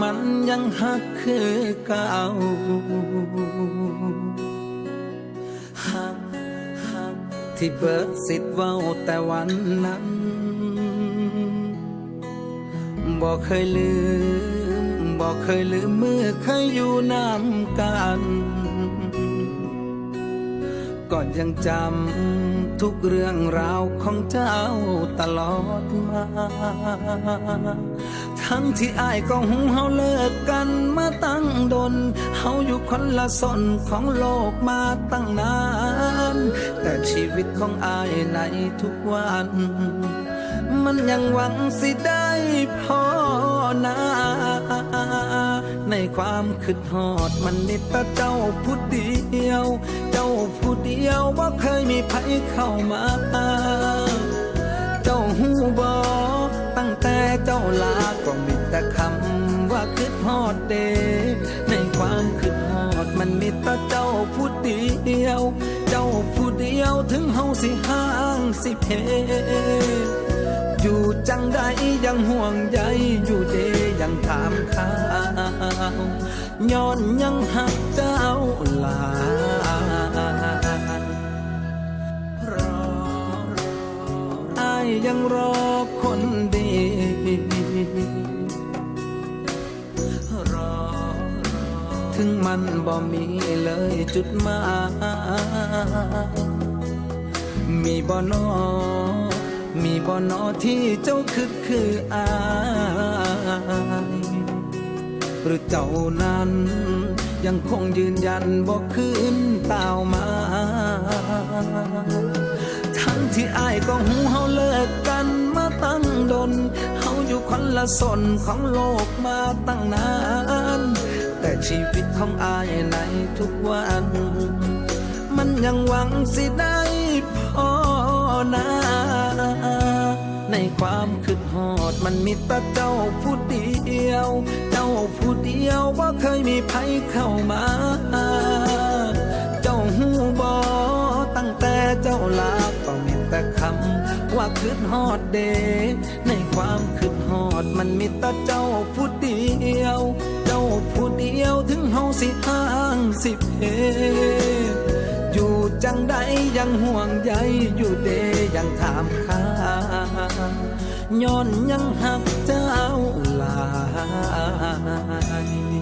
มันยังหักคือเก่าหักหักที่เบิดสิทธิ์เว้าแต่วันนั้น บอกเคยลืม บอกเคยลืมเมื่อเคยอยู่น้ำกัน ก่อนยังจำ ทุกเรื่องราวของเจ้าตลอดมา ทั้งที่อายก็หูเฮาเลิกกันมาตั้งดน เฮาอยู่คนละสนของโลกมาตั้งนาน แต่ชีวิตของอายในทุกวัน มันยังหวังสิได้พอนาในความคิดฮอดมันมีแต่เจ้าผู้เดียว เจ้าผู้เดียวว่เคยมีใครเข้ามา เจ้าหูบอตั้งแต่เจ้าลาก็มีแต่คำว่าคิดฮอดเด ในความคิดฮอดมันมีแต่เจ้าผู้เดียว เจ้าผู้เดียวถึงเฮาสิห่างสิเพอยู่จังใดยังห่วงใยอยู่เดยังถามข่าวย้อนยังหักเจ้าลา ยยังรอคนดีรอรอ ถึงมันบ่มีเลยจุดหมายมีบ่นอ มีบ่อนอที่เจ้าคือคืออาย หรือเจ้านั้น ยังคงยืนยันบอกคืนเต่ามา ทั้งที่อายก็หูเฮา ดนเฮาอยู่คนละสนของโลกมาตั้งนาน แต่ชีวิตของอายในทุกวัน มันยังหวังสิได้พอนาในความคิดฮอดมันมีแต่เจ้าผู้เดียว เจ้าผู้เดียวว่าเคยมีภัยเข้ามา เจ้าหูบอตั้งแต่เจ้าลาก แต่คำว่าคิดฮอดเด ในความคิดฮอดมันมีแต่เจ้าผู้เดียว เจ้าผู้เดียวถึงเฮาสิห่างสิเพอยู่จังใดยังห่วงใยอยู่เดยังถามข้าย้อนยังหักเจ้าหลาย